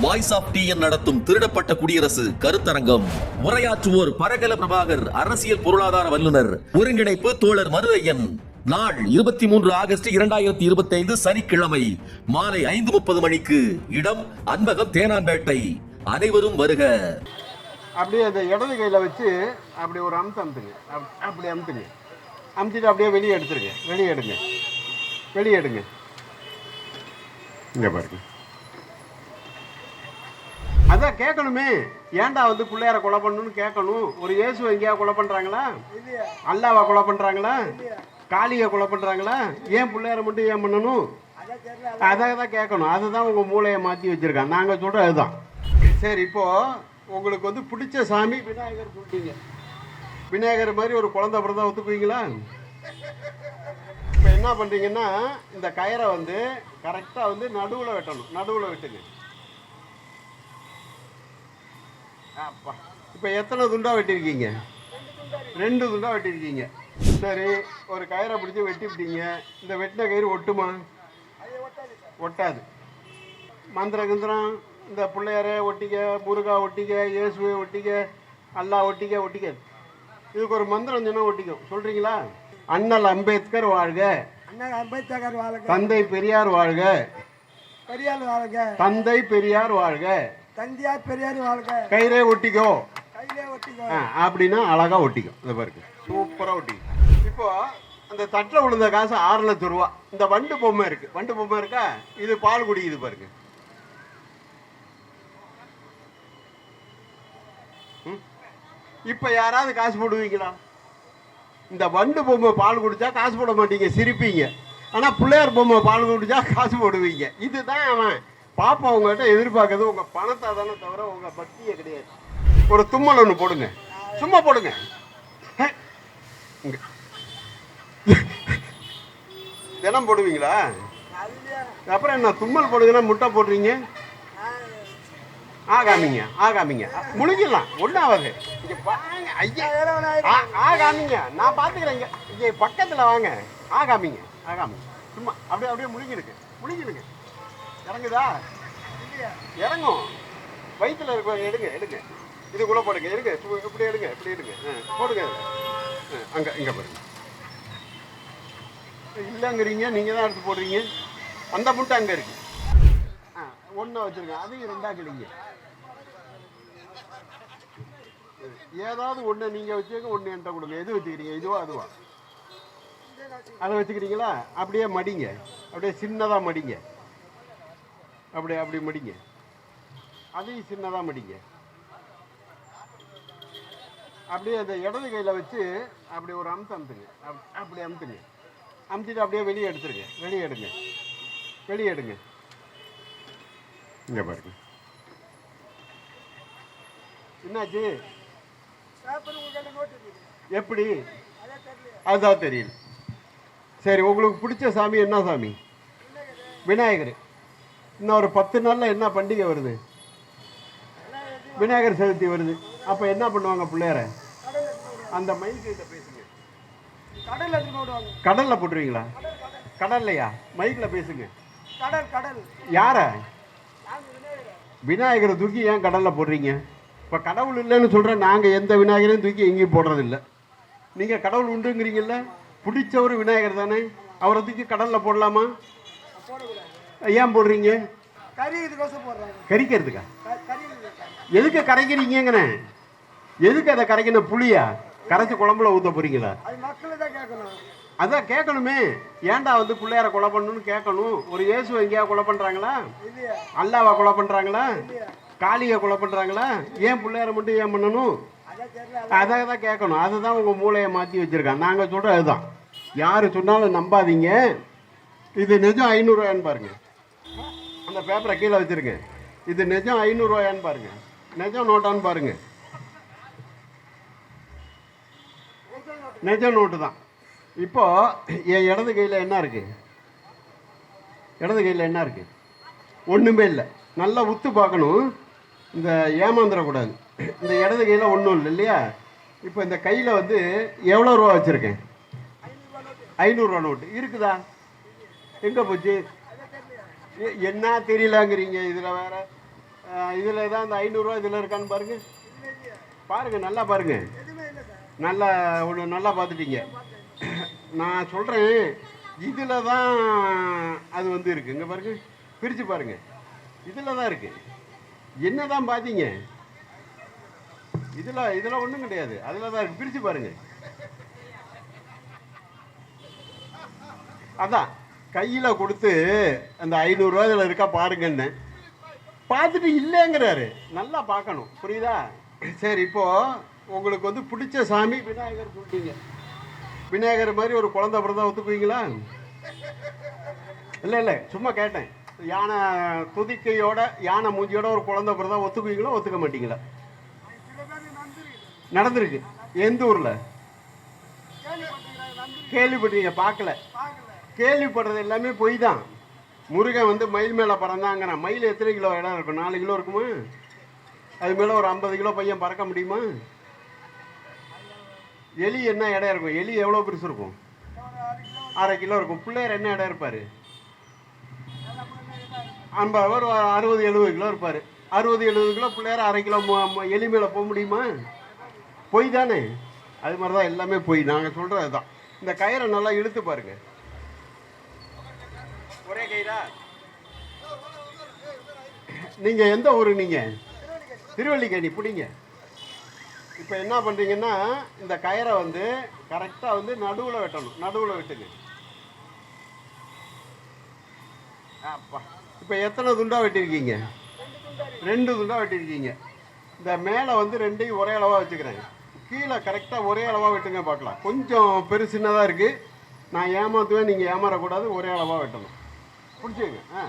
Voice of TN நடத்தும் திருடப்பட்ட குடியரசு கருத்தரங்கம். உரையாற்றுவோர் பரகல பிரபாகர் அரசியல் பொருளாதார வல்லுநர் ஒருங்கிணைப்பு தோழர் மருதையன் நாள் இருபத்தி மூன்று ஆகஸ்ட் இரண்டாயிரத்தி இருபத்தி ஐந்து சனிக்கிழமை மாலை ஐந்து முப்பது மணிக்கு இடம் அன்பகம் தேனாம்பேட்டை. அனைவரும் வருக. அப்படியே அந்த இடது கையில் வச்சு அப்படி ஒரு அமுத்து அமுத்துங்க. அப்- அப்படி அமுத்துங்க. அமுத்திட்டு அப்படியே வெளியே எடுத்துருங்க. வெளியே எடுங்க. வெளியே எடுங்க. இங்கே பாருங்க. அதான் கேட்கணுமே ஏன்டா வந்து பிள்ளையார கொலை பண்ணணும்னு கேட்கணும் ஒரு இயேசு எங்கேயா கொலை பண்ணுறாங்களா அல்லாவா கொலை பண்ணுறாங்களா காளியை கொலை பண்ணுறாங்களா ஏன் பிள்ளையார மட்டும் ஏன் பண்ணணும்? அதை தான் கேட்கணும் அதுதான் உங்கள் மூளையை மாற்றி வச்சுருக்கான் நாங்கள் சொல்கிற அதுதான். சரி இப்போ உங்களுக்கு வந்து பிடிச்ச சாமி விநாயகர் சொல்லிட்டீங்க விநாயகர் மாதிரி ஒரு குழந்தை பிறந்தா ஒத்துக்குவீங்களா? இப்போ என்ன பண்ணுறீங்கன்னா இந்த கயரை வந்து கரெக்டாக வந்து நடுவில் வெட்டணும். நடுவில் வெட்டுங்க அப்பா இப்போ எத்தனை துண்டா வெட்டியிருக்கீங்க ரெண்டு துண்டா வெட்டியிருக்கீங்க சரி ஒரு கயிறை பிடிச்சி வெட்டிவிட்டீங்க. இந்த வெட்டின கயிறு ஒட்டுமா? ஒட்டாது. மந்திர கிந்திரம் இந்த பிள்ளையார ஒட்டிக்க முருகா ஒட்டிக்க இயேசுவை ஒட்டிக்க அல்லா ஒட்டிக்க ஒட்டிக்காது. இதுக்கு ஒரு மந்திரம் சொன்னா ஒட்டிக்கும். சொல்றீங்களா? அண்ணல் அம்பேத்கர் வாழ்க. அண்ணன் அம்பேத்கர் வாழ்க. தந்தை பெரியார் வாழ்க. பெரியார் வாழ்க. தந்தை பெரியார் வாழ்க. தந்தியார் பெரியார் வாழ்க. கயிறே ஒட்டிக்கோ. கையிலே ஒட்டிக்கோ. அப்படின்னா அழகா ஒட்டிக்கும் இந்த பாருங்க. சூப்பரா ஒட்டிக்கும் இப்போ அந்த தட்டில் விழுந்த காசு ஆறு லட்சம் ரூபா. இந்த வண்டு பொம்மை இருக்கு. வண்டு பொம்மை இருக்கா? இது பால் குடிக்குது பாருங்க? இப்ப யாராவது காசு போடுவீங்களா? இந்த வண்டு பொம்மை பால் குடிச்சா காசு போட மாட்டீங்க சிரிப்பீங்க. ஆனா பிள்ளையார் பொம்மை பால் குடிச்சா காசு போடுவீங்க. இதுதான் அவன். பாப்பா உங்கள்கிட்ட எதிர்பார்க்கறது உங்க பணத்தை தானே தவிர உங்க பக்தியே கிடையாது. ஒரு தும்மல் ஒன்று போடுங்க. சும்மா போடுங்க. தினம் போடுவீங்களா? அப்புறம் என்ன தும்மல் போடுங்கன்னா முட்டை போடுறீங்க? ஆகாமிங்க ஆகாமிங்க. முழுங்கிடலாம் ஒன்றும் ஆகாது இங்கே வாங்க ஐயா. ஆகாமிங்க. நான் பார்த்துக்கிறேன் இங்கே. பக்கத்தில் வாங்க. ஆகாமிங்க ஆகாமிங்க. சும்மா அப்படியே அப்படியே முழுங்கிடுங்க முழுங்கிடுங்க இறங்குதா? இறங்கும். வயிற்றுல இருக்க எடுங்க எடுங்க. இதுக்குள்ள போடுங்க எடுங்க இப்படி எடுங்க இப்படி எடுங்க. ஆ, போடுங்க. ஆ, இங்கே இங்க பாருங்க. இல்லைங்கிறீங்க நீங்கள் தான் எடுத்து போடுறீங்க. அந்த முட்டை அங்கே இருக்கு. ஆ ஒன்று வச்சிருங்க அதையும் ரெண்டாக கிளிங்க ஏதாவது ஒன்று நீங்கள் வச்சுக்க ஒன்று என்கிட்ட கொடுங்க. எது வச்சுக்கிறீங்க? இதுவா அதுவா? அதை வச்சுக்கிறீங்களா? அப்படியே மடிங்க. அப்படியே சின்னதாக மடிங்க. அப்படி அப்படி மடிங்க. அதையும் சின்னதாக மடிங்க. அப்படியே அந்த இடது கையில் வச்சு அப்படி ஒரு அமுத்து அமுத்துங்க. அப்- அப்படி அமுத்துங்க. அமுத்திட்டு அப்படியே வெளியே எடுத்துருங்க. வெளியே எடுங்க. வெளியே எடுங்க. இங்கே பாருங்க. என்னாச்சு? எப்படி? அதுதான் தெரியல. சரி உங்களுக்கு பிடிச்ச சாமி என்ன சாமி? விநாயகர். இன்னும் ஒரு பத்து நாளில் என்ன பண்டிகை வருது? விநாயகர் சதுர்த்தி வருது. அப்போ என்ன பண்ணுவாங்க பிள்ளையார? அந்த மைக்கிட்ட பேசுங்க. கடலில் போட்டுருவீங்களா? கடல்லையா? மைக்கில் பேசுங்க. கடல் கடல். யாரை? விநாயகரை. தூக்கி ஏன் கடலில் போடுறீங்க? இப்போ கடவுள் இல்லைன்னு சொல்கிறேன் நாங்கள் எந்த விநாயகரையும் தூக்கி எங்கேயும் போடுறதில்ல. நீங்கள் கடவுள் உண்டுங்கிறீங்கல்ல? பிடிச்சவர் விநாயகர் தானே. அவரை தூக்கி கடலில் போடலாமா? ஏன் போடுறீங்க? கறி இதுக்கோசம் போடுறாங்க. கரிக்கிறதுக்கா க- கறி இதுக்கு. எதுக்கு கரைக்கிறீங்கங்கண்ணே? எதுக்கு அதை கரைக்கணும் புளியா? கரைச்சி குழம்புல ஊற்ற போறீங்களா? அது தான் அதான் கேட்கணுமே. ஏன்டா வந்து பிள்ளையார கொலை பண்ணணும்னு கேட்கணும்? ஒரு இயேசு எங்கேயா கொலை பண்ணுறாங்களா அல்லாவா கொலை பண்ணுறாங்களா காளியை கொலை பண்ணுறாங்களா ஏன் பிள்ளையார மட்டும் ஏன் பண்ணணும்? அதே அதை தான் கேட்கணும். அதுதான் உங்கள் மூளையை மாற்றி வச்சுருக்கான் நாங்கள் சொல்கிற அதுதான். யார் சொன்னாலும் நம்பாதீங்க. இது நிஜம் ஐநூறுரூவாயான்னு பாருங்க. அந்த பேப்பரை கீழே வச்சுருங்க இது நிஜம் ஐநூறுரூவாயான்னு பாருங்கள் நிஜம் நோட்டான்னு பாருங்க. நிஜம் நோட்டு தான். இப்போ என் இடது கையில் என்ன இருக்கு? இடது கையில் என்ன இருக்கு? ஒன்றுமே இல்லை. நல்லா உத்து பார்க்கணும். இந்த ஏமாந்துடக்கூடாது இந்த இடது கையில் ஒன்றும் இல்லை இல்லையா? இப்போ இந்த கையில் வந்து எவ்வளோ ரூபா வச்சுருக்கேன்? ஐநூறுரூவா நோட்டு இருக்குதா? எங்கே போச்சு? என்ன தெரியலங்கிறீங்க? இதில் வேற இதில் தான் இந்த ஐநூறுரூவா இதில் இருக்கான்னு பாருங்க. பாருங்கள் நல்லா பாருங்கள் நல்லா ஒன்று நல்லா பார்த்துட்டீங்க. நான் சொல்கிறேன் இதில் தான் அது வந்து இருக்குது இங்கே பாருங்க பிரித்து பாருங்கள் இதில் தான் இருக்குது என்ன தான் பார்த்தீங்க? இதில் இதில் ஒன்றும் கிடையாது. அதில் தான் இருக்குது பிரித்து பாருங்கள் அதான். கையில் கொடுத்து அந்த ஐநூறுரூவா இதில் இருக்கா பாருங்கன்னு. பார்த்துட்டு இல்லைங்கிறாரு. நல்லா பார்க்கணும். புரியுதா? சரி இப்போது உங்களுக்கு வந்து பிடிச்ச சாமி விநாயகர் சொல்லிட்டீங்க விநாயகர் மாதிரி ஒரு குழந்தை பிறந்தா ஒத்துக்குவீங்களா? இல்லை இல்லை சும்மா கேட்டேன். யானை துதிக்கையோட யானை மூஞ்சியோட ஒரு குழந்தை பிறந்தா ஒத்துக்குவீங்களா ஒத்துக்க மாட்டீங்களா? நடந்திருக்கு. எந்த ஊரில்? கேள்விப்பட்டீங்க பார்க்கல. கேள்விப்படுறது எல்லாமே பொய் தான் முருகன் வந்து மயில் மேலே பறந்தாங்கிறான். மயில் எத்தனை கிலோ இடம் இருக்கும்? நாலு கிலோ இருக்குமா? அது மேலே ஒரு ஐம்பது கிலோ பையன் பறக்க முடியுமா? எலி என்ன இடம் இருக்கும்? எலி எவ்வளோ பெருசு இருக்கும்? அரை கிலோ இருக்கும். பிள்ளையர் என்ன இடம் இருப்பார்? ஐம்பது ஒரு அறுபது எழுபது கிலோ இருப்பார். அறுபது எழுபது கிலோ பிள்ளையார் அரை கிலோ மு- எலி மேலே போக முடியுமா? பொய் தானே அது மாதிரி தான் எல்லாமே பொய். நாங்கள் சொல்கிறது தான் இந்த கயிறை நல்லா இழுத்து பாருங்கள் ஒரே கயிறா நீங்க எந்த ஊரு நீங்க? திருவள்ளிக்கேணி பிடிங்க. இப்போ என்ன பண்ணுறீங்கன்னா இந்த கயிறை வந்து கரெக்டாக வந்து நடுவில் வெட்டணும். நடுவில் வெட்டுங்க. அப்பா. இப்போ எத்தனை துண்டாக வெட்டியிருக்கீங்க ரெண்டு துண்டாக வெட்டியிருக்கீங்க இந்த மேலே வந்து ரெண்டையும் ஒரே அளவாக வச்சுக்கிறேன். கீழே கரெக்டாக ஒரே அளவாக வெட்டுங்க பார்க்கலாம். கொஞ்சம் பெருசின்னதாக இருக்குது நான் ஏமாற்றுவேன் நீங்கள் ஏமாறக்கூடாது ஒரே அளவாக வெட்டணும். பிடிச்சிங்க ஆ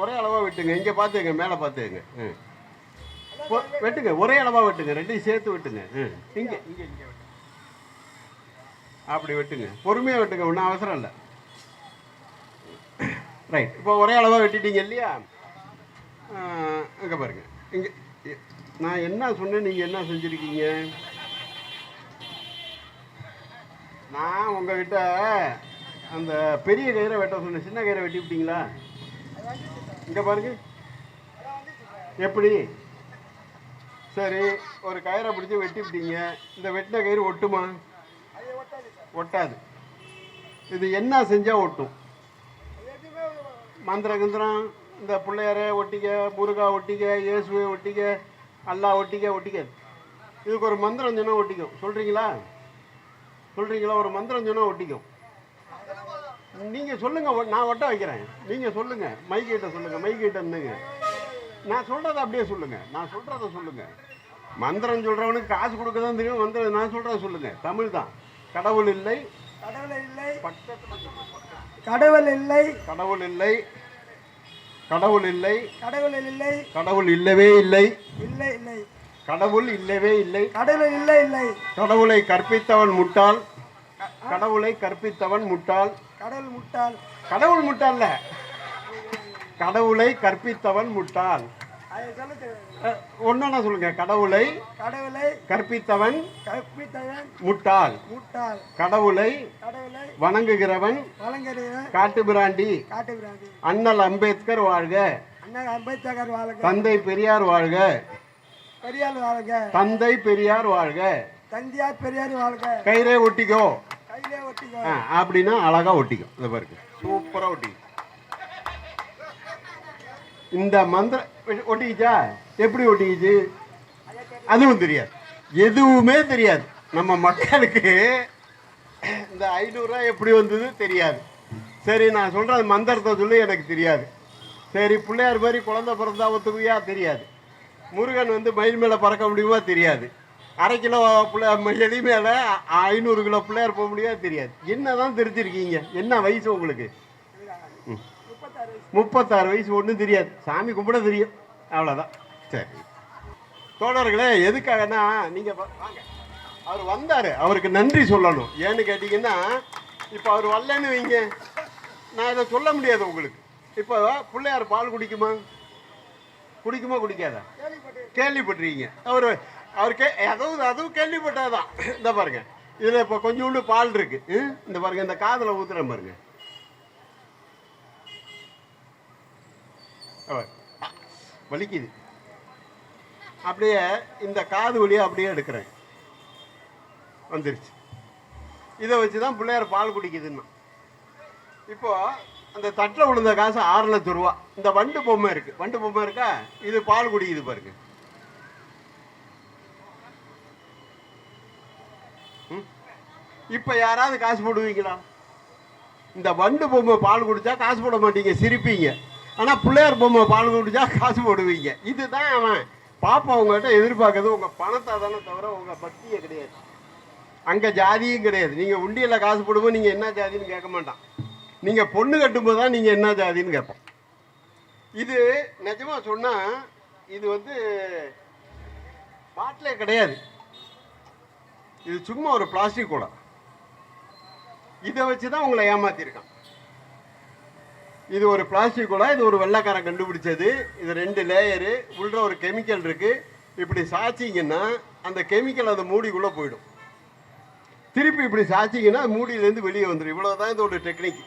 ஒரே அளவாக வெட்டுங்க. இங்கே பார்த்துங்க மேலே பார்த்துங்க ம் வெட்டுங்க ஒரே அளவாக வெட்டுங்க. ரெண்டையும் சேர்த்து வெட்டுங்க. ம் இங்கே இங்கே இங்கே வெட்டுங்க. அப்படி வெட்டுங்க. பொறுமையாக வெட்டுங்க ஒன்றும் அவசரம் இல்லை. ரைட் இப்போ ஒரே அளவாக வெட்டிட்டீங்க இல்லையா? அங்கே பாருங்க. இங்கே நான் என்ன சொன்னேன் நீங்கள் என்ன செஞ்சுருக்கீங்க? நான் உங்ககிட்ட அந்த பெரிய கயிறை வெட்ட சொன்னேன் சின்ன கயிறை வெட்டி விட்டீங்களா? இங்கே பாருங்க. எப்படி? சரி ஒரு கயிறை பிடிச்சி வெட்டி விட்டீங்க. இந்த வெட்டின கயிறு ஒட்டுமா? ஒட்டாது. இது என்ன செஞ்சால் ஒட்டும்? மந்திர மந்திரம் கிந்திரம் இந்த பிள்ளையார ஒட்டிக்க முருகா ஒட்டிக்க இயேசுவை ஒட்டிக்க அல்லா ஒட்டிக்க ஒட்டிக்காது. இதுக்கு ஒரு மந்திரம் சொன்னால் ஒட்டிக்கும். சொல்கிறீங்களா சொல்கிறீங்களா ஒரு மந்திரம் சொன்னால் ஒட்டிக்கும். நீங்கள் சொல்லுங்கள் நான் ஒட்ட வைக்கிறேன். நீங்கள் சொல்லுங்கள் மைக்கிட்ட சொல்லுங்கள் மைக்கிட்ட நின்னுங்க நான் சொல்கிறத அப்படியே சொல்லுங்கள் நான் சொல்கிறத சொல்லுங்கள் மந்திரம் சொல்கிறவனுக்கு காசு கொடுக்க தான் தெரியும் மந்திரம் நான் சொல்கிறத சொல்லுங்கள் தமிழ் தான். கடவுள் இல்லை. கடவுள் இல்லை. கடவுள் இல்லை. கடவுள் இல்லை. கடவுள் இல்லை. கடவுள் இல்லை. கடவுள் இல்லவே இல்லை. இல்லை இல்லை. கடவுள் இல்லவே இல்லை. கடவுள் இல்லை இல்லை. கடவுளை கற்பித்தவன் முட்டாள். கடவுளை கற்பித்தவன் முட்டாள். கடவுள் முட்டாள். கடவுள் முட்டாள்ல. கடவுளை கற்பித்தவன் முட்டாள். ஒன்னா சொல்லுங்க. கடவுளை கடவுளை கற்பித்தவன் கற்பித்தவன் முட்டாள். முட்டாள். கடவுளை கடவுளை வணங்குகிறவன் வழங்குகிறவன் காட்டுபிராண்டி காட்டுகிறாங்க அண்ணல் அம்பேத்கர் வாழ்க. அண்ணன் அம்பேத்கர் வாழ்க. தந்தை பெரியார் வாழ்க. பெரியார் வாழ்க. தந்தை பெரியார் வாழ்க. தந்தியார் பெரியார் வாழ்க. கயிறே ஒட்டிக்கோ. ஆ, அப்படின்னா அழகா ஒட்டிக்கும். இந்த பாருங்க. சூப்பரா ஒட்டிக்கும். இந்த மந்திர ஒட்டிக்கிச்சா? எப்படி ஒட்டிக்கிச்சு? அதுவும் தெரியாது. எதுவுமே தெரியாது. நம்ம மக்களுக்கு இந்த ஐநூறுரூவா எப்படி வந்தது தெரியாது. சரி நான் சொல்கிற மந்திரத்தை சொல்லி எனக்கு தெரியாது. சரி பிள்ளையார் மாதிரி குழந்தை பிறந்தா ஒத்துக்குவியா? தெரியாது. முருகன் வந்து மயில் மேலே பறக்க முடியுமா? தெரியாது. அரை கிலோ பிள்ளை எலி மேலே ஐநூறு கிலோ பிள்ளையார் போக முடியாது தெரியாது. என்ன தான் தெரிஞ்சிருக்கீங்க என்ன வயசு உங்களுக்கு? ம். முப்பத்தாறு முப்பத்தாறு வயசு ஒன்றும் தெரியாது. சாமி கும்பிட தெரியும். அவ்வளோதான் சரி. தோழர்களே எதுக்காகனா நீங்கள் வாங்க. அவர் வந்தார். அவருக்கு நன்றி சொல்லணும். ஏன்னு கேட்டிங்கன்னா இப்போ அவர் வரலன்னு வைங்க. நான் இதை சொல்ல முடியாது உங்களுக்கு. இப்போ பிள்ளையார் பால் குடிக்குமா? குடிக்குமா குடிக்காதா? கேள்விப்பட்டிருக்கீங்க. அவர் அவர் கே அதுவும் அதுவும் கேள்விப்பட்டாதான் இந்த பாருங்க. இதில் இப்போ கொஞ்சோண்டு பால் இருக்கு. ம்? இந்த பாருங்க இந்த காதில் ஊத்துறேன் பாருங்க. வலிக்குது. அப்படியே இந்த காது வழியாக அப்படியே எடுக்கிறேன். வந்துருச்சு. இதை வச்சு தான் பிள்ளையார் பால் குடிக்குதுன்னா. இப்போ அந்த தட்டில் விழுந்த காசு ஆறு லட்ச ரூபா. இந்த வண்டு பொம்மை இருக்குது வண்டு பொம்மை இருக்கா? இது பால் குடிக்குது பாருங்கள் இப்போ யாராவது காசு போடுவீங்களா? இந்த வண்டு பொம்மை பால் குடித்தா காசு போட மாட்டீங்க சிரிப்பீங்க. ஆனால் பிள்ளையார் பொம்மை பால் குடித்தா காசு போடுவீங்க. இதுதான் அவன். பாப்பா உங்கள்கிட்ட எதிர்பார்க்கறது உங்கள் பணத்தை தானே தவிர உங்கள் பக்தியை கிடையாது. அங்கே ஜாதியும் கிடையாது. நீங்கள் உண்டியில் காசு போடும்போது நீங்கள் என்ன ஜாதின்னு கேட்க மாட்டான். நீங்கள் பொண்ணு கட்டும்போது தான் நீங்கள் என்ன ஜாதின்னு கேட்பான். இது நிஜமாக சொன்னால் இது வந்து பாட்டிலே கிடையாது. இது சும்மா ஒரு பிளாஸ்டிக் கூட இதை வச்சு தான் உங்களை ஏமாத்திருக்கான். இது ஒரு பிளாஸ்டிக் குழா இது ஒரு வெள்ளைக்காரன் கண்டுபிடிச்சது. இது ரெண்டு லேயரு உள்ள ஒரு கெமிக்கல் இருக்கு. இப்படி சாய்ச்சிங்கன்னா அந்த கெமிக்கல் அந்த மூடிக்குள்ளே போயிடும். திருப்பி இப்படி சாய்ச்சிங்கன்னா மூடியிலேருந்து வெளியே வந்துடும் இவ்வளோ தான் இதோட டெக்னிக்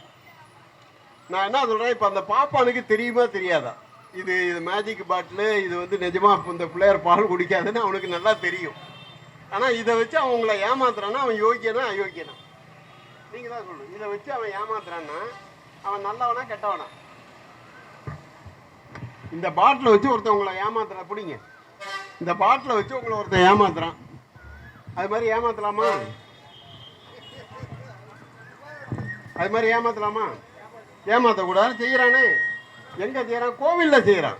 நான் என்ன சொல்கிறேன் இப்போ அந்த பாப்பானுக்கு தெரியுமா தெரியாதா? இது இது மேஜிக் பாட்டிலு இது வந்து நிஜமாக இந்த பிள்ளையார் பால் குடிக்காதுன்னு அவனுக்கு நல்லா தெரியும். ஆனால் இதை வச்சு அவங்கள உங்களை ஏமாத்துறான்னா அவன் யோகியனா அயோக்கியனா? நீங்கள் தான் சொல்லணும். இதை வச்சு அவன் ஏமாத்துறான்னா அவன் நல்லவனா கெட்டவனா? இந்த பாட்டில் வச்சு ஒருத்தன் உங்களை ஏமாத்துறான் பிடிங்க. இந்த பாட்டில் வச்சு உங்களை ஒருத்தன் ஏமாத்துறான். அது மாதிரி ஏமாத்தலாமா? அது மாதிரி ஏமாத்தலாமா? ஏமாற்றக்கூடாது செய்கிறானே எங்கே செய்கிறான் கோவிலில் செய்கிறான்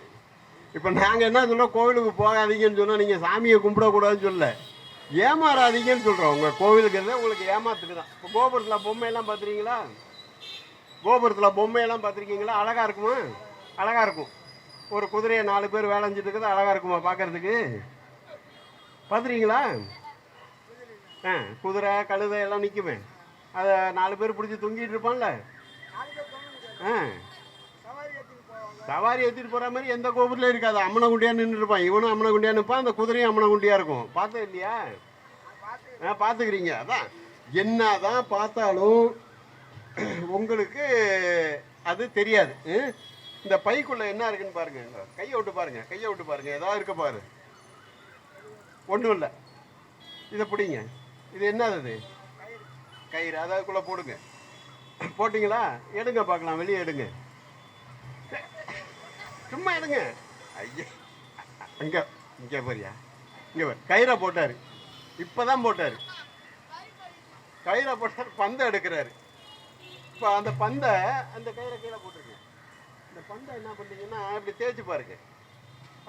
இப்போ நாங்கள் என்ன சொன்னோம்? கோவிலுக்கு போகாதீங்கன்னு சொன்னால் நீங்கள் சாமியை கும்பிடக்கூடாதுன்னு சொல்ல ஏமாறாதீங்கன்னு சொல்கிறோம் உங்கள் கோவிலுக்கு இருந்தால் உங்களுக்கு ஏமாத்துக்கு தான் இப்போ கோபுரத்தில் பொம்மையெல்லாம் பார்த்துருக்கீங்களா கோபுரத்தில் பொம்மையெல்லாம் பார்த்துருக்கீங்களா அழகாக இருக்குமா? அழகாக இருக்கும். ஒரு குதிரையை நாலு பேர் வேலை இருக்குது அழகாக இருக்குமா பார்க்குறதுக்கு பார்த்துருக்கீங்களா ஆ குதிரை கழுதை எல்லாம் நிற்குமே அதை நாலு பேர் பிடிச்சி தொங்கிட்டு இருப்பான்ல? ஆ. சவாரி ஏற்றிட்டு போகிற மாதிரி எந்த கோபுரில் இருக்காது. அம்மனை குண்டியாக நின்று இருப்பான். இவனும் அம்மனை குண்டியாக நிற்பான் அந்த குதிரையும் அம்மனை குண்டியாக இருக்கும். பார்த்தது இல்லையா? ஆ பார்த்துக்கிறீங்க. அதான். என்ன தான் பார்த்தாலும் உங்களுக்கு அது தெரியாது. ம்? இந்த பைக்குள்ளே என்ன இருக்குன்னு பாருங்க. கையை விட்டு பாருங்க. கையை விட்டு பாருங்க. ஏதாவது இருக்க பாரு. ஒன்றும் இல்லை. இதை பிடிங்க. இது என்னது அது? கயிறு. அதாவதுக்குள்ளே போடுங்க. போட்டிங்களா? எடுங்க பார்க்கலாம். வெளியே எடுங்க. சும்மா எடுங்க ஐயா. அங்கே இங்கே போறியா இங்கே பாரு. கயிறை போட்டார். இப்போ தான் போட்டார். கயிறை போட்டார் பந்தை எடுக்கிறாரு. இப்போ அந்த பந்தை அந்த கயிறை கீழே போட்டிருக்கேன் இந்த பந்தை என்ன பண்ணிங்கன்னா இப்படி தேய்ச்சி பாருங்க.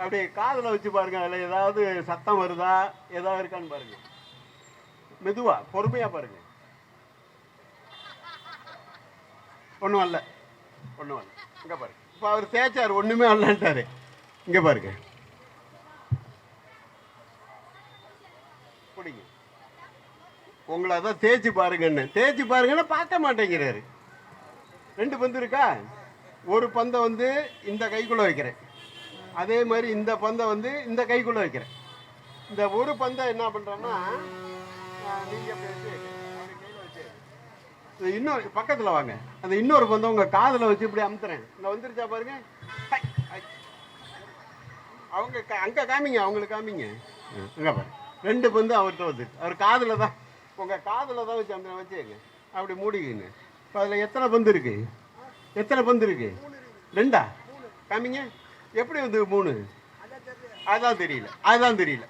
அப்படி காதில் வச்சு பாருங்க அதில் ஏதாவது சத்தம் வருதா ஏதாவது இருக்கான்னு பாருங்க. மெதுவா பொறுமையாக பாருங்க. ஒன்றும் அல்ல. ஒன்றும் அல்ல. இங்கே பாருங்க. இப்போ அவர் தேய்ச்சார் ஒன்றுமே அல்லன்ட்டாரு இங்கே பாருங்க. பிடிங்க. உங்களை அதான் தேய்ச்சி பாருங்கன்னு. தேய்ச்சி பாருங்கன்னு பார்க்க மாட்டேங்கிறாரு. ரெண்டு பந்து இருக்கா? ஒரு பந்தை வந்து இந்த கைக்குள்ளே வைக்கிறேன். அதே மாதிரி இந்த பந்தை வந்து இந்த கைக்குள்ளே வைக்கிறேன். இந்த ஒரு பந்தை என்ன பண்ணுறேன்னா இன்னொரு பக்கத்தில் வாங்க. அந்த இன்னொரு பந்தம் உங்கள் காதில் வச்சு இப்படி அமுத்துறேன். இந்த வந்துருச்சா பாருங்க. அவங்க க- அங்கே காமிங்க அவங்களுக்கு காமிங்க. அங்கே பாருங்க ரெண்டு பந்து அவர்கிட்ட வந்து அவர் காதில் தான் உங்கள் காதில் தான் வச்சு அந்த வச்சுங்க அப்படி மூடிக்கிங்க. இப்போ அதில் எத்தனை பந்து இருக்கு? எத்தனை பந்து இருக்கு? ரெண்டா? காமிங்க. எப்படி வந்து மூணு? அதான் தெரியல அதுதான் தெரியல.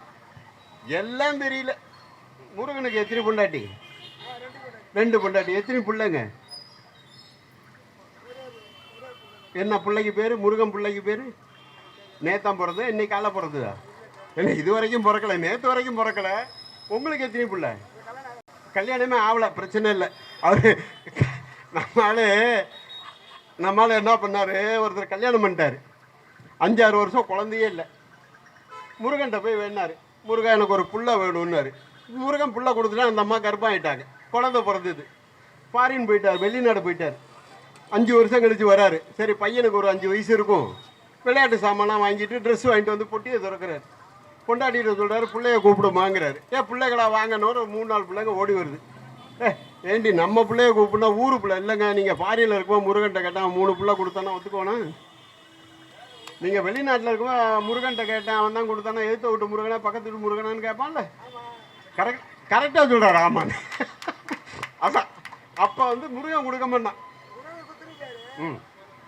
எல்லாம் தெரியல. முருகனுக்கு எத்தனை பொண்டாட்டி? ரெண்டு பொண்டாட்டி. எத்தனை பிள்ளைங்க? என்ன பிள்ளைக்கு பேர்? முருகன் பிள்ளைக்கு பேர்? நேத்தான் பிறந்தது? இன்னைக்கு காலை பிறந்ததா? என்ன இது வரைக்கும் பிறக்கல. நேற்று வரைக்கும் பிறக்கல. உங்களுக்கு எத்தனை பிள்ளை? கல்யாணமே ஆகலை. பிரச்சனை இல்லை. அவர் நம்மளால நம்மளால என்ன பண்ணார்? ஒருத்தர் கல்யாணம் பண்ணிட்டாரு. அஞ்சாறு வருஷம் குழந்தையே இல்லை. முருகன்கிட்ட போய் வேணாரு. முருகன் எனக்கு ஒரு புள்ள வேணும்னாரு. முருகன் புள்ள கொடுத்துட்டா அந்த அம்மா கர்ப்பம் ஆகிட்டாங்க குழந்தை பிறந்தது. ஃபாரின் போயிட்டார் வெளிநாடு போயிட்டார். அஞ்சு வருஷம் கழிச்சு வராரு. சரி பையனுக்கு ஒரு அஞ்சு வயசு இருக்கும். விளையாட்டு சாமானாக வாங்கிட்டு ட்ரெஸ் வாங்கிட்டு வந்து பொட்டியை திறக்கிறாரு. கொண்டாடிட்டு சொல்கிறாரு பிள்ளைய கூப்பிடுமாங்கிறாரு. ஏன் பிள்ளைகளா வாங்கன்னு ஒரு மூணு நாலு பிள்ளைங்க ஓடி வருது. ஏ ஏண்டி நம்ம பிள்ளைய கூப்பிடுனா ஊரு பிள்ளை இல்லைங்க. நீங்கள் ஃபாரினில் இருக்கோம் முருகன்ட்ட கேட்டால் மூணு பிள்ளை கொடுத்தானா ஒத்துக்கோணும் நீங்கள் வெளிநாட்டில் இருக்கும்போது முருகன்ட்ட கேட்டேன். அவன் தான் கொடுத்தானா? எழுத்த விட்டு முருகனா பக்கத்து வீட்டு முருகனான்னு கேட்பான்ல. கரெக்ட் கரெக்டாக சொல்கிறார் ஆமான்னு. அதான். அப்போ வந்து முருகன் கொடுக்க மாட்டான். ம்.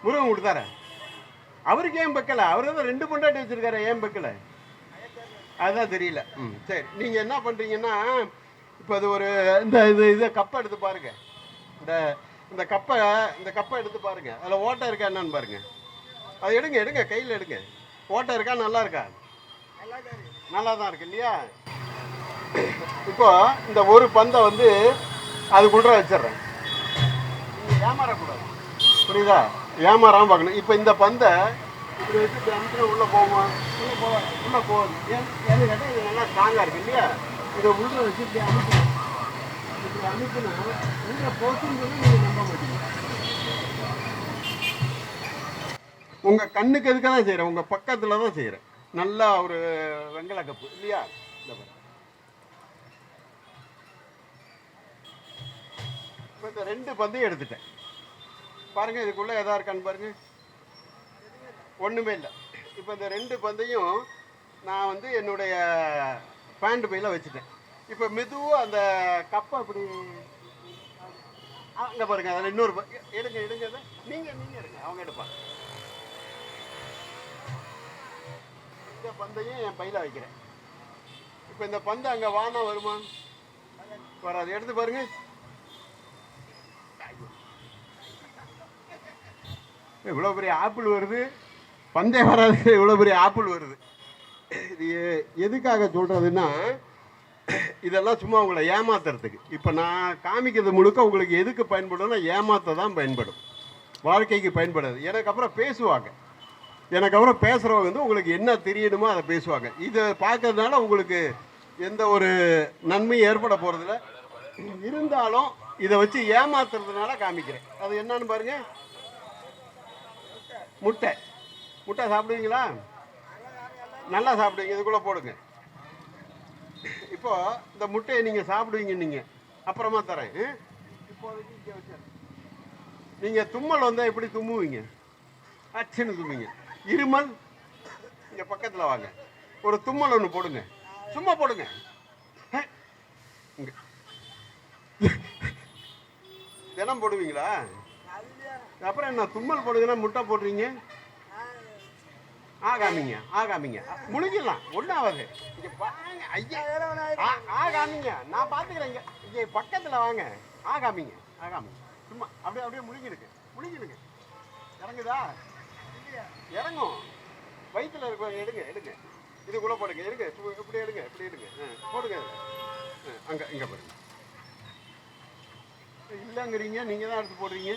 முருகன் கொடுத்தாரு? அவருக்கு ஏன் பக்கல அவர் தான் ரெண்டு பொண்டாட்டி வச்சிருக்காரு ஏன் பக்கல அதுதான் தெரியல. ம். சரி நீங்கள் என்ன பண்ணுறீங்கன்னா இப்போ அது ஒரு இந்த இது இதை கப்பை எடுத்து பாருங்க. இந்த இந்த கப்பை இந்த கப்பை எடுத்து பாருங்க. அதில் ஓட்டை இருக்கா என்னன்னு பாருங்க. அது எடுங்க எடுங்க கையில் எடுங்க. ஓட்டை இருக்கா நல்லா இருக்கா. நல்லா தான் இருக்கு இல்லையா? இப்போ இந்த ஒரு பந்தை வந்து அதுக்குள்ள வச்சிடுறேன். ஏமாறக்கூடாது புரியுதா? ஏமாறாமல் பார்க்கணும். இப்போ இந்த பந்தை இப்படி வச்சுட்டு இப்படி உள்ளே போவோம் உள்ளே போவோம் உள்ளே போகுது. ஏன் ஏன்னு கேட்டால் இது நல்லா ஸ்ட்ராங்காக இருக்குது இல்லையா? இதை உள்ள வச்சு இப்படி அமுக்கணும் இப்படி அமுக்கினா உள்ள போச்சுன்னு சொல்லி நீங்கள் நம்ப மாட்டீங்க. உங்கள் கண்ணுக்கு எதுக்காக தான் செய்கிறேன் உங்கள் பக்கத்தில் தான் செய்கிறேன் நல்லா ஒரு வெங்கல கப்பு இல்லையா இந்த பாரு. இப்போ இந்த ரெண்டு பந்தையும் எடுத்துட்டேன். பாருங்கள் இதுக்குள்ளே எதா இருக்கான்னு பாருங்கள் ஒன்றுமே இல்லை. இப்போ இந்த ரெண்டு பந்தையும் நான் வந்து என்னுடைய பேண்ட் பையில் வச்சுட்டேன். இப்போ மெதுவாக அந்த கப்பை அப்படி அங்கே பாருங்க அதில் இன்னொரு எடுங்க எடுங்க நீங்கள் நீங்கள் எடுங்க அவங்க எடுப்பாங்க. இந்த பந்தையும் என் பையில் வைக்கிறேன். இப்போ இந்த பந்து அங்கே வானா வருமா வராது. எடுத்து பாருங்கள் இவ்வளோ பெரிய ஆப்பிள் வருது. பந்தே வராது. இவ்வளோ பெரிய ஆப்பிள் வருது. இது எதுக்காக சொல்கிறதுன்னா இதெல்லாம் சும்மா உங்களை ஏமாத்துறதுக்கு. இப்போ நான் காமிக்கிறது முழுக்க உங்களுக்கு எதுக்கு பயன்படும்னா ஏமாத்த தான் பயன்படும். வாழ்க்கைக்கு பயன்படாது. எனக்கு அப்புறம் பேசுவாங்க. எனக்கு அப்புறம் பேசுகிறவங்க வந்து உங்களுக்கு என்ன தெரியணுமோ அதை பேசுவாங்க. இதை பார்க்கறதுனால உங்களுக்கு எந்த ஒரு நன்மையும் ஏற்பட போகிறதில்ல இருந்தாலும் இதை வச்சு ஏமாத்துறதுனால காமிக்கிறேன். அது என்னன்னு பாருங்கள் முட்டை. முட்டை சாப்பிடுவீங்களா? நல்லா சாப்பிடுவீங்க. இதுக்குள்ளே போடுங்க. இப்போது இந்த முட்டையை நீங்கள் சாப்பிடுவீங்க நீங்கள் அப்புறமா தரேன். இப்போதைக்கு நீங்கள் தும்மல் வந்தால் எப்படி தும்முவீங்க? அச்சுன்னு தும்முவீங்க. இருமல்? இங்கே பக்கத்தில் வாங்க. ஒரு தும்மல் ஒன்று போடுங்க. சும்மா போடுங்க. தினம் போடுவீங்களா? அப்புறம் என்ன தும்மல் போடுதுன்னா முட்டை போடுறீங்க? ஆகாமிங்க ஆகாமிங்க. முழுங்கிடலாம் ஒன்றும் ஆகாது. இங்கே வாங்க ஐயா. ஆகாமிங்க. நான் பார்த்துக்கிறேன் இங்கே. இங்கே பக்கத்தில் வாங்க. ஆகாமிங்க ஆகாமிங்க. சும்மா அப்படியே அப்படியே முழுங்கிடுங்க முழுங்கிடுங்க இறங்குதா? இறங்கும். வயிற்றுல இருக்க எடுங்க எடுங்க. இதுக்குள்ளே போடுங்க எடுங்க. இப்படி எடுங்க இப்படி எடுங்க. ஆ, போடுங்க. அங்கே இங்கே பாருங்க இல்லைங்கிறீங்க நீங்கள் தான் எடுத்து போடுறீங்க.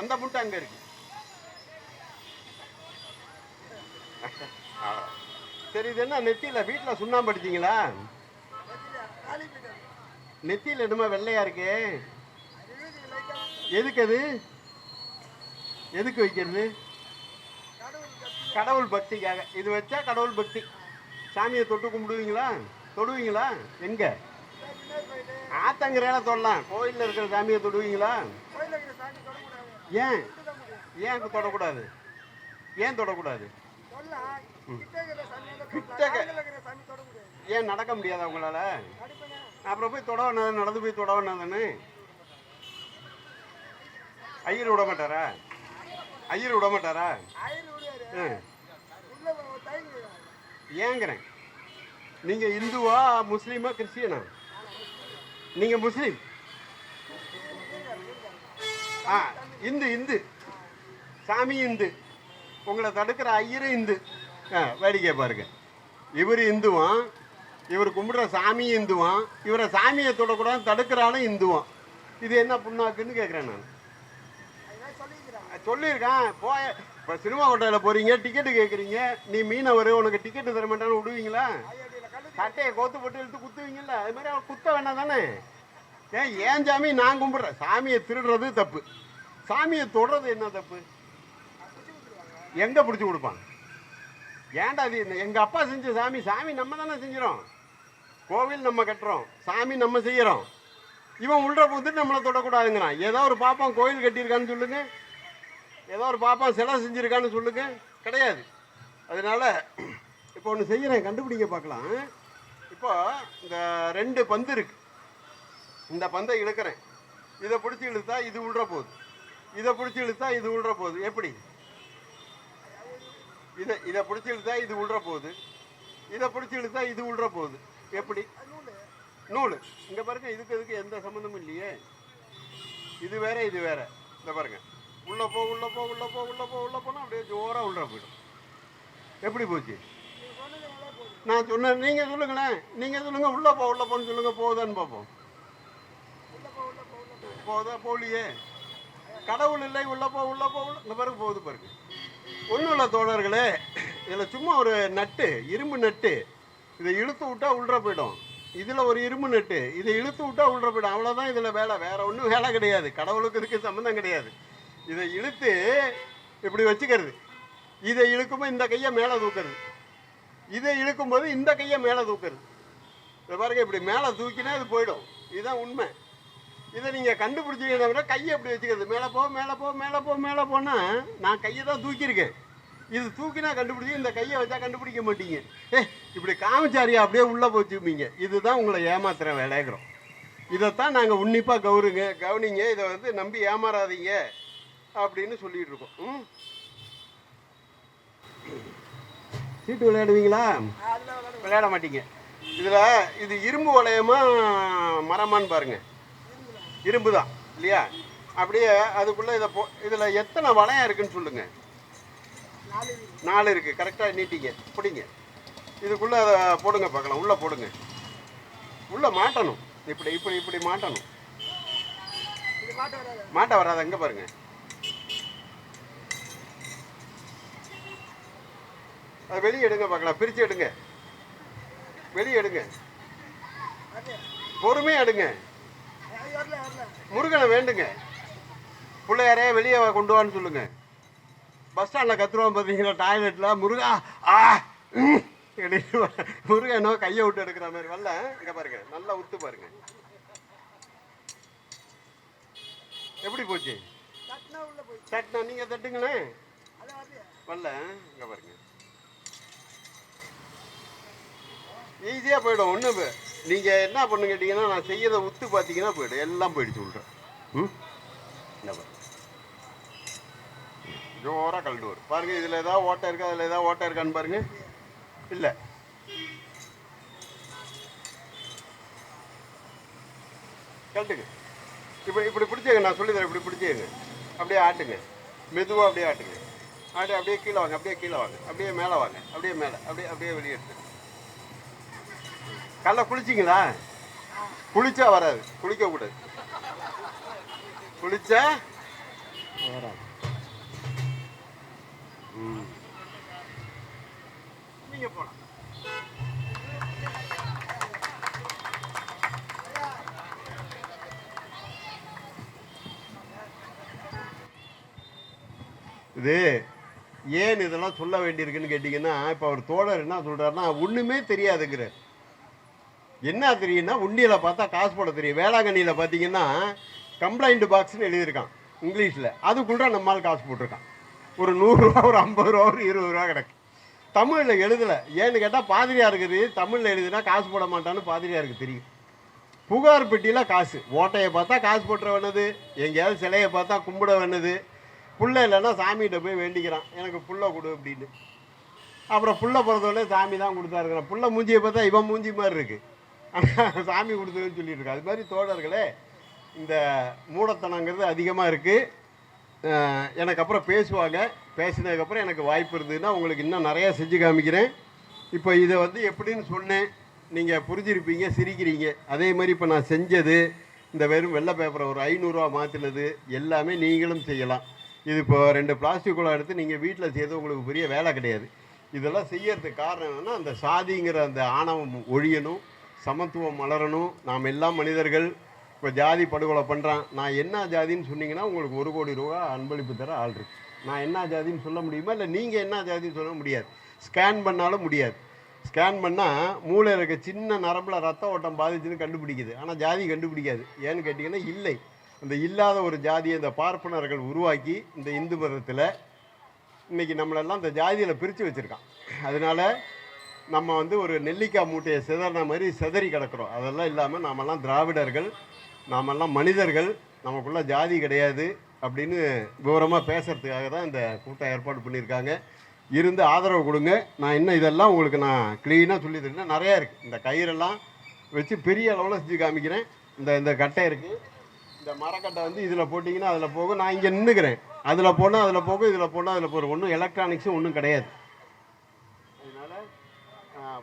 அந்த முட்டை அங்கே இருக்கு. சரி இது என்ன நெத்தியில்? வீட்டில் சுண்ணாம்பு அடிச்சிங்களா? நெத்தியில் என்னமா வெள்ளையா இருக்கு. எதுக்கு அது? எதுக்கு வைக்கிறது? கடவுள் பக்திக்காக. இது வச்சா கடவுள் பக்தி. சாமியை தொட்டு கும்பிடுவீங்களா? தொடுவீங்களா? எங்க? ஆத்தங்கரையில தொடலாம். கோயிலில் இருக்கிற சாமியை தொடுவீங்களா? ஏன்? ஏன் தொடக்கூடாது? ஏன் தொடக்கூடாது? ஏன் நடக்க முடியாது அவங்களால அப்புறம் போய் தொட வேணாம் நடந்து போய் தொட வேணாதானே ஐயர் விட மாட்டாரா? ஐயர் விட மாட்டாரா? ஆ. ஏங்கிறேன். நீங்க இந்துவா முஸ்லீமா கிறிஸ்டியனா? நீங்க முஸ்லீம்? ஆ. இந்து இந்து. சாமி இந்து. உங்களை தடுக்கிற ஐயரு இந்து. ஆ வேடிக்கை பாருங்க. இவர் இந்துவான் இவர் கும்பிடுற சாமி இந்துவான் இவரை சாமியை தொடக்கூடாது தடுக்கிறாலும் இந்துவான் இது என்ன புண்ணாக்குன்னு கேட்குறேன் நான். சொல்லியிருக்கேன். போய இப்போ சினிமா ஹோட்டலில் போகிறீங்க டிக்கெட்டு கேட்குறீங்க நீ மீனவர் உனக்கு டிக்கெட்டு தர மாட்டான்னு விடுவீங்களா? சட்டையை கோத்து போட்டு இழுத்து குத்துவீங்கல்ல. அது மாதிரி அவன் குத்த வேண்டாம் தானே? ஏன் ஏன் சாமி நான் கும்பிட்றேன்? சாமியை திருடுறது தப்பு. சாமியை தொடுறது என்ன தப்பு? எங்கே பிடிச்சி கொடுப்பான் ஏன்டா அது என்ன? எங்க அப்பா செஞ்ச சாமி சாமி நம்ம தானே செஞ்சிரோம் கோவில் நம்ம கட்டுறோம் சாமி நம்ம செய்யறோம். இவன் உள்ள புந்து நம்மளை தொடக்கூடாதுங்கிறான். ஏதோ ஒரு பாப்பான் கோயில் கட்டியிருக்கான்னு சொல்லுங்க. ஏதோ ஒரு பாப்பான் சிலை செஞ்சிருக்கான்னு சொல்லுங்க. கிடையாது. அதனால இப்போ ஒன்று செய்கிறேன் கண்டுபிடிக்க பார்க்கலாம். இப்போ இந்த ரெண்டு பந்து இருக்கு. இந்த பந்தை இழுக்கிறேன். இதை பிடிச்சி இழுத்தா இது உள்ள போகுது. இதை பிடிச்சி இழுத்தா இது உள்ற போகுது. எப்படி? இதை இதை பிடிச்சி இழுத்தா இது உள்ற போகுது. இதை பிடிச்சி இழுத்தா இது உள்ற போகுது. எப்படி? நூல். இங்கே பாருங்க இதுக்கு இதுக்கு எந்த சம்மந்தமும் இல்லையே. இது வேற இது வேற. இந்த பாருங்க. உள்ள போ உள்ள போ உள்ள போ உள்ள போ உள்ள போனா அப்படியே ஜோரா உள்ள போயிடும். எப்படி போச்சு? நான் சொன்னேன் நீங்க சொல்லுங்களேன். நீங்க சொல்லுங்க உள்ள போ உள்ள போன்னு சொல்லுங்க. போகுதான்னு பார்ப்போம். போதா போலியே கடவுள் இல்லை உள்ள போ உள்ள போ இந்த பிறகு போகுது பாருங்க. ஒன்றும் இல்லை தோழர்களே இதில் சும்மா ஒரு நட்டு இரும்பு நட்டு இதை இழுத்து விட்டா உள்ள போயிடும். இதில் ஒரு இரும்பு நட்டு இதை இழுத்து விட்டா உள்ள போயிடும். அவ்வளோதான் இதில் வேலை. வேற ஒன்றும் வேலை கிடையாது. கடவுளுக்கு இதுக்கு சம்மந்தம் கிடையாது. இதை இழுத்து இப்படி வச்சுக்கிறது. இதை இழுக்கும்போது இந்த கையை மேலே தூக்குறது. இதை இழுக்கும்போது இந்த கையை மேலே தூக்குறது. இந்த பாருங்க இப்படி மேலே தூக்கினா இது போயிடும். இதுதான் உண்மை. இதை நீங்கள் கண்டுபிடிச்சிங்கன்னா விட கையை எப்படி வச்சுக்கிறது? மேலே போ மேலே போ மேலே போ மேலே போனால் நான் கையை தான் தூக்கியிருக்கேன். இது தூக்கினா கண்டுபிடிச்சி இந்த கையை வச்சா கண்டுபிடிக்க மாட்டீங்க. ஏ இப்படி காமிச்சாரியா அப்படியே உள்ளே போச்சுப்பீங்க. இதுதான் உங்களை ஏமாத்துற வேலைகிறோம் இதைத்தான் நாங்கள் உன்னிப்பாக கவுருங்க கவனிங்க இதை வந்து நம்பி ஏமாறாதீங்க அப்படின்னு சொல்லிட்டு இருக்கோம். ம்? சீட்டு விளையாடுவீங்களா? விளையாட மாட்டீங்க. இதில் இது இரும்பு வளையமா மரமான்னு பாருங்க. இரும்பு தான் இல்லையா? அப்படியே அதுக்குள்ளே இதை போ இதில் எத்தனை வளையம் இருக்குன்னு சொல்லுங்கள் நாலு இருக்குது கரெக்டாக நீட்டிங்க பிடிங்க. இதுக்குள்ளே அதை போடுங்க பார்க்கலாம். உள்ளே போடுங்க. உள்ளே மாட்டணும். இப்படி இப்படி இப்படி மாட்டணும். மாட்ட வராது எங்கே பாருங்கள் அது வெளியே எடுங்க பார்க்கலாம். பிரித்து எடுங்க. வெளியே எடுங்க. பொறுமையாக எடுங்க. முருகனை வேண்டுங்க. பிள்ளையாரே வெளியே கொண்டு வான்னு சொல்லுங்க. பஸ் ஸ்டாண்டில் கத்துருவான் பார்த்தீங்களா டாய்லெட்டில் முருகா ஆ முருகன் என்னவோ கையை விட்டு எடுக்கிற மாதிரி. வரல இங்கே பாருங்க நல்லா உத்து பாருங்க. எப்படி போச்சு? தட்டினா உள்ள போய் தட்டினா நீங்கள் தட்டுங்களேன் வரல இங்கே பாருங்க. ஈஸியாக போயிடும் ஒன்று நீங்கள் என்ன பண்ணு கேட்டிங்கன்னா நான் செய்யறதை உத்து பார்த்தீங்கன்னா போயிடும். எல்லாம் போயிடுச்சு சொல்கிறேன் ம்? என்ன ஜோராக கழண்டு வரும். பாருங்கள் இதில் ஏதாவது ஓட்டை இருக்கா? அதில் ஏதாவது ஓட்டை இருக்கான்னு பாருங்க. இல்லை. கழட்டுங்க. இப்படி இப்படி பிடிச்சிங்க நான் சொல்லி தரேன். இப்படி பிடிச்சிங்க. அப்படியே ஆட்டுங்க. மெதுவாக அப்படியே ஆட்டுங்க. ஆட்டு அப்படியே கீழே வாங்க அப்படியே கீழே வாங்க. அப்படியே மேலே வாங்க. அப்படியே மேலே அப்படியே அப்படியே வெளியே எடுத்துங்க கல்ல குளிச்சிங்களா? குளிச்சா வராது. குளிக்க கூடாது. குளிச்சா வராது. ம். நீங்க போலாம். இது ஏன் இதெல்லாம் சொல்ல வேண்டியிருக்குன்னு கேட்டிங்கன்னா இப்போ அவர் தோழர் என்ன சொல்கிறாருன்னா ஒன்றுமே தெரியாதுங்கிறார். என்ன தெரியும்னா உண்டியில் பார்த்தா காசு போட தெரியும். வேளாங்கண்ணியில் பார்த்தீங்கன்னா கம்ப்ளைண்ட் பாக்ஸ்னு எழுதியிருக்கான் இங்கிலீஷில். அதுக்குள்ளே நம்மால் காசு போட்டிருக்கான். ஒரு நூறுரூவா ஒரு ஐம்பது ரூபா ஒரு இருபது ரூபா கிடக்கு. தமிழில் எழுதலை. ஏன்னு கேட்டால் பாதிரியாக இருக்குது. தமிழில் எழுதினா காசு போட மாட்டான்னு பாதிரியாருக்கு தெரியும். புகார் பெட்டியில் காசு. ஓட்டையை பார்த்தா காசு போட்டுற வேணுது எங்கேயாவது சிலையை பார்த்தா கும்பிட வேணுது புள்ள இல்லைன்னா சாமிகிட்ட போய் வேண்டிக்கிறான். எனக்கு புள்ள கொடு அப்படின்னு. அப்புறம் புள்ள பிறந்தோடனே சாமி தான் கொடுத்தாருங்கிறான். புள்ள மூஞ்சியை பார்த்தா இவன் மூஞ்சி மாதிரி இருக்குது சாமி கொடுத்ததுன்னு சொல்லிட்டு இருக்கு அது மாதிரி தோழர்களே இந்த மூடத்தனங்கிறது அதிகமாக இருக்குது எனக்கு அப்புறம் பேசுவாங்க. பேசினதுக்கப்புறம் எனக்கு வாய்ப்பு இருந்ததுன்னா உங்களுக்கு இன்னும் நிறையா செஞ்சு காமிக்கிறேன். இப்போ இதை வந்து எப்படின்னு சொன்னேன். நீங்கள் புரிஞ்சிருப்பீங்க சிரிக்கிறீங்க. அதே மாதிரி இப்போ நான் செஞ்சது இந்த வெறும் வெள்ளை பேப்பரை ஒரு ஐநூறுரூவா மாற்றினது எல்லாமே நீங்களும் செய்யலாம். இது இப்போ ரெண்டு பிளாஸ்டிக் குழா எடுத்து நீங்கள் வீட்டில் செய்யறது உங்களுக்கு பெரிய வேலை கிடையாது. இதெல்லாம் செய்யறதுக்கு காரணம் என்னென்னா அந்த சாதிங்கிற அந்த ஆணவம் ஒழியணும். சமத்துவம் மலரணும். நாம் எல்லாம் மனிதர்கள். இப்போ ஜாதி படுகொலை பண்ணுறான் நான் என்ன ஜாதின்னு சொன்னீங்கன்னா உங்களுக்கு ஒரு கோடி ரூபா அன்பளிப்பு தர ஆள் இருக்கு. நான் என்ன ஜாதின்னு சொல்ல முடியுமா? இல்லை நீங்கள் என்ன ஜாதின்னு சொல்ல முடியாது. ஸ்கேன் பண்ணாலும் முடியாது. ஸ்கேன் பண்ணால் மூளையில் இருக்க சின்ன நரம்பில் ரத்த ஓட்டம் பாதிச்சுன்னு கண்டுபிடிக்குது. ஆனால் ஜாதி கண்டுபிடிக்காது. ஏன்னு கேட்டிங்கன்னா இல்லை. அந்த இல்லாத ஒரு ஜாதியை இந்த பார்ப்பனர்கள் உருவாக்கி இந்த இந்து மதத்தில் இன்னைக்கு நம்மளெல்லாம் இந்த ஜாதியில் பிரித்து வச்சுருக்கான். அதனால நம்ம வந்து ஒரு நெல்லிக்காய் மூட்டையை சிதறின மாதிரி சிதறி கிடக்கிறோம். அதெல்லாம் இல்லாமல் நாமெல்லாம் திராவிடர்கள் நாமெல்லாம் மனிதர்கள் நமக்குள்ள ஜாதி கிடையாது அப்படின்னு விவரமாக பேசுகிறதுக்காக தான் இந்த கூட்டம் ஏற்பாடு பண்ணியிருக்காங்க. இருந்து ஆதரவு கொடுங்க. நான் இன்னும் இதெல்லாம் உங்களுக்கு நான் க்ளீனாக சொல்லி தரேன். நிறையா இருக்குது இந்த கயிறெல்லாம் வச்சு பெரிய அளவில் செஞ்சு காமிக்கிறேன். இந்த இந்த கட்டை இருக்குது இந்த மரக்கட்டை வந்து இதில் போட்டிங்கன்னா அதில் போகும். நான் இங்கே நின்றுக்கிறேன் அதில் போனால் அதில் போகும் இதில் போனால் அதில் போகும். ஒன்றும் எலக்ட்ரானிக்ஸும் ஒன்றும் கிடையாது.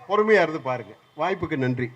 பொறுமையாக இருந்து பாருங்கள் வாய்ப்புக்கு நன்றி.